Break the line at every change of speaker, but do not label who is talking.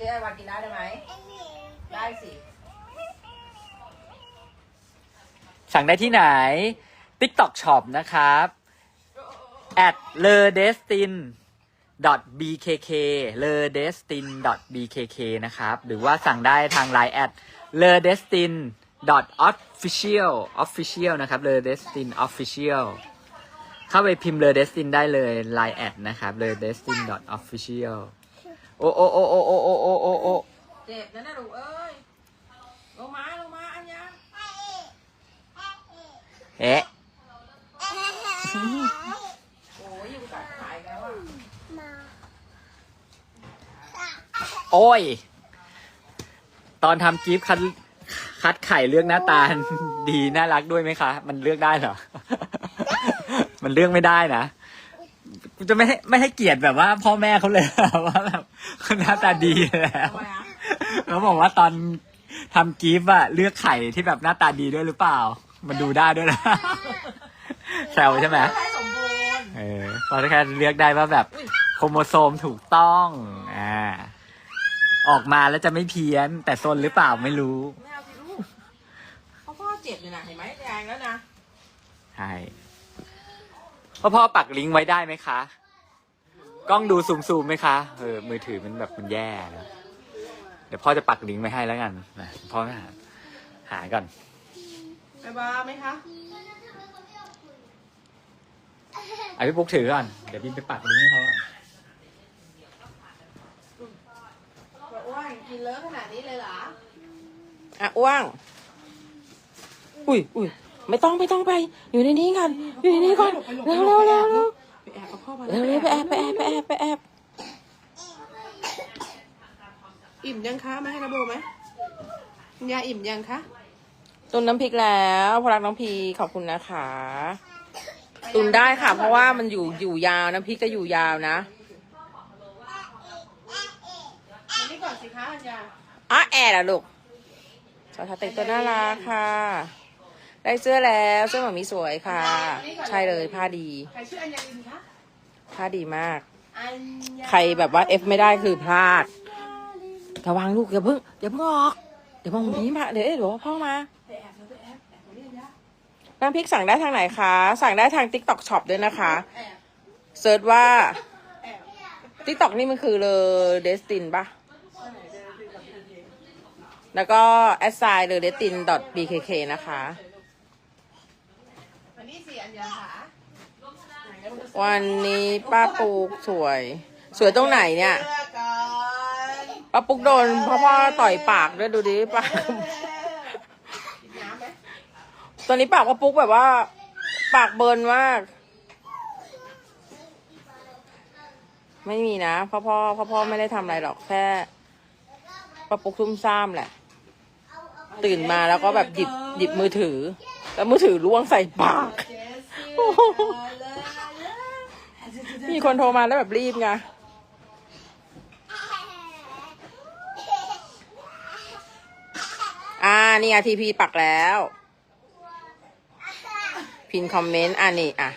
ซื้อไอวันกินได้ไหม ได้สิ
สั่งได้ที่ไหน TikTok Shop นะครับ at l e d e s t i n bkk l e d e s t i n bkk นะครับ หรือว่าสั่งได้ทาง Line at l e d e s t i n official official นะครับ l e d e s t i n official เข้าไปพิมพ์ l e d e s t i n ได้เลย Line แอดนะครับ l e d e s t i n official โอโอโอโอโอโอโอโอโอ
เจ็บนะนะลูกเอ้ยลงมาลงมาอันยัง
เอ๊ะ
โอ้ยอยู่กัดขายแล้วอะ
โอ้ย ตอนทำกิฟต์คัดคัดไข่เลือกหน้าตาดีน่ารักด้วยไหมคะ มันเลือกได้เหรอ มันเลือกไม่ได้นะ กูจะไม่ให้ไม่ให้เกียรติแบบว่า พ่อแม่เขาเลย ว่าแบบเขาหน้าตาดีแล้ว
ทำไมอะ
เขาบอกว่าตอนทำกิฟต์อะเลือกไข่ที่แบบหน้าตาดีด้วยหรือเปล่า มันดูได้ด้วยนะ แซวใช่ไหม
ใช่สมบูรณ์
เออเพราะแค่เลือกได้ว่าแบบโครโมโซมถูกต้องอ่าออกมาแล้วจะไม่เพี้ยน แต่ซนหรือเปล่าไม่รู้
ไม่เอาสิลูกเพราะพ่อเจ็บเลยนะเห็นไหมแดงแล้วนะ
ใช่ พ่อพ่อปักลิงก์ไว้ได้ไหมคะ กล้องดูซูมซูมๆไหมคะ เออ มือถือมันแบบมันแย่นะเดี๋ยวพ่อจะปักลิงก์ไว้ให้แล้วกันนะพ่อหาหาก่อน
ไปบ้าไหมคะ
เอาพี่ปุ๊กถือก่อน เดี๋ยวบินไปปักลิงก์ให้เขาก่อน
บอกว่ากินเลอะขนาดนี้เลยเหรอ
อะอ้วงอุ้ยอุ้ย ไม่ต้องไม่ต้องไป อยู่ในนี้กันอยู่ในนี้ก่อนเร็วเร็วเร็วเร็ว
ไปแอบกับพ่อมา
เร็วเร็วไปแอบไปแอบไปแอบไปแอบ
อิ่มยังคะมาให้ระโบไหมยาอิ่มยังคะ
ตุนน้ำพริกแล้วพอรักน้องพีขอบคุณนะคะ ตุนได้ค่ะ เพราะว่ามันอยู่อยู่ยาวน้ำพริกจะอยู่ยาวนะ
มานี่ก่อนสิคะอัญญา
อะแอดอะลูกสาวทาเต็กตัวน่ารักค่ะ ได้เสื้อแล้วเสื้อหมามีสวยค่ะ ใช่เลยผ้าดี
ใครชื่ออัญญาลินคะ
ผ้าดีมาก
อัญญา
ใครแบบว่าเอฟไม่ได้คือพลาดระวังลูกอย่าเพิ่งอย่าเพิ่งออก เดี๋ยวมองผีมาเดี๋ยวเอ๊ะเดี๋ยวพ่อมา
ไปแอบเธอไปแอบแอบตรงนี้อัญญา
น้ำพริกสั่งได้ทางไหนคะ สั่งได้ทาง TikTok Shop ด้วยนะคะ
แอบ
เซิร์ชว่า
แอบ
TikTok นี่มันคือเลอเดสตินปะแล้วก็แอดไซน์เลอเดสติน .bkk นะคะ
อัญญาค่ะ
วันนี้ป้าปูกสวย สวยตรงไหนเนี่ย
เลือกก่อน
ป้าปุกโดนพ่อพ่อต่อยปากด้วยดูดิปาก
กินน้ำไหม
ตอนนี้ปากป้าปุกแบบว่า ปากเบิร์นมาก ไม่มีนะพ่อพ่อพ่อพ่อไม่ได้ทำอะไรหรอกแค่ป้าปุกซุ่มซ่ามแหละ ตื่นมาแล้วก็แบบหยิบหยิบมือถือ แล้วมือถือล่วงใส่ปาก มีคนโทรมาแล้วแบบรีบไงอ่า นี่ไงทีพีปักแล้ว พินคอมเมนต์ อ่านี่ อะ